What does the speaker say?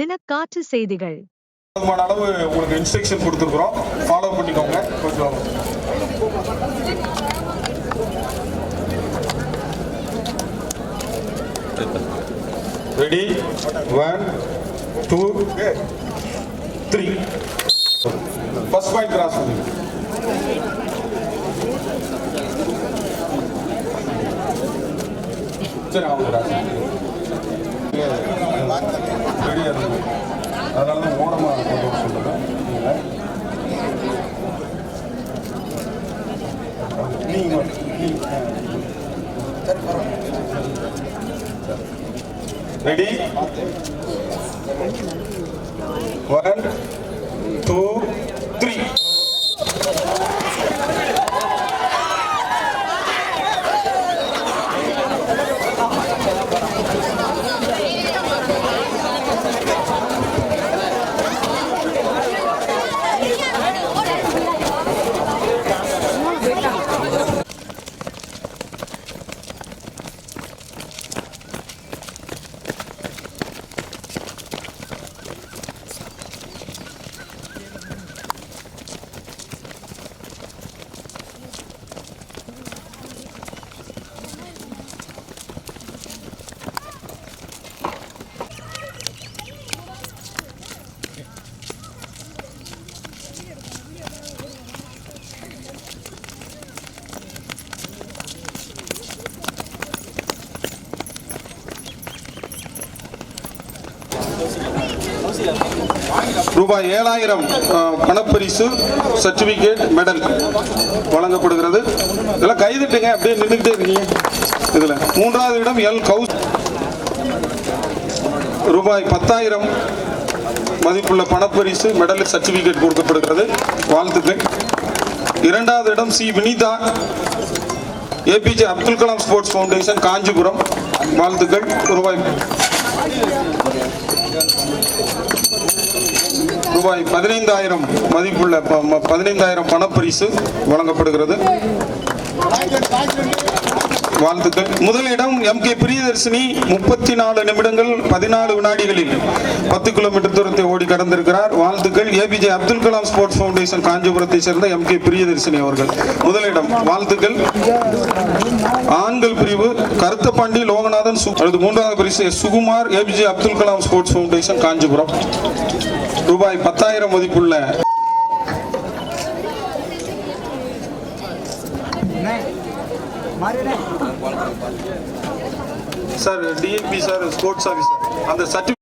தினக்காற்று செய்திகள். அளவு உங்களுக்கு இன்ஸ்ட்ரக்ஷன் கொடுத்துருக்குறோம். ஃபாலோ பண்ணிக்கோங்க. கொஞ்சம். Ready one two three first point cross பண்ணுங்க சரி அவங்க cross ready one two three ரூபாய் ஏழாயிரம் பணப்பரிசு சர்டிபிகேட் மெடல் வழங்கப்படுகிறது. இதெல்லாம் கைதுட்டுங்க அப்படியே நின்றுக்கிட்டே இருக்கீங்க. இதில் மூன்றாவது இடம் எல் கவுஸ். ரூபாய் பத்தாயிரம் மதிப்புள்ள பணப்பரிசு மெடல் சர்டிபிகேட் கொடுக்கப்படுகிறது. வாழ்த்துக்கள். இரண்டாவது இடம் C Vinitha. APJ Abdul Kalam sports foundation Kanchipuram. வாழ்த்துக்கள். ரூபாய் ரூபாய் பதினைந்தாயிரம் மதிப்புள்ள ப- ம- பதினைந்தாயிரம் பணப்பரிசு வழங்கப்படுகிறது. வாழ்த்துக்கள். முதலிடம் எம் கே பிரியதர்ஷினி முப்பத்தி நாலு நிமிடங்கள் பதினாலு வினாடிகளில் பத்து கிலோமீட்டர் தூரத்தை ஓடி கடந்திருக்கிறார். வாழ்த்துக்கள். APJ Abdul Kalam sports foundation காஞ்சிபுரத்தை சேர்ந்த எம் கே பிரியதர்ஷினி அவர்கள். முதலிடம் வாழ்த்துக்கள். ஆண்கள் பிரிவு கருத்தப்பாண்டி லோகநாதன் சு- அடுத்து மூன்றாவது பரிசு Sukumar APJ Abdul Kalam sports foundation Kanchipuram. ரூபாய் பத்தாயிரம் மதிப்புள்ள sir TMP sir sports officer அந்த சர்டிஃபிகேட்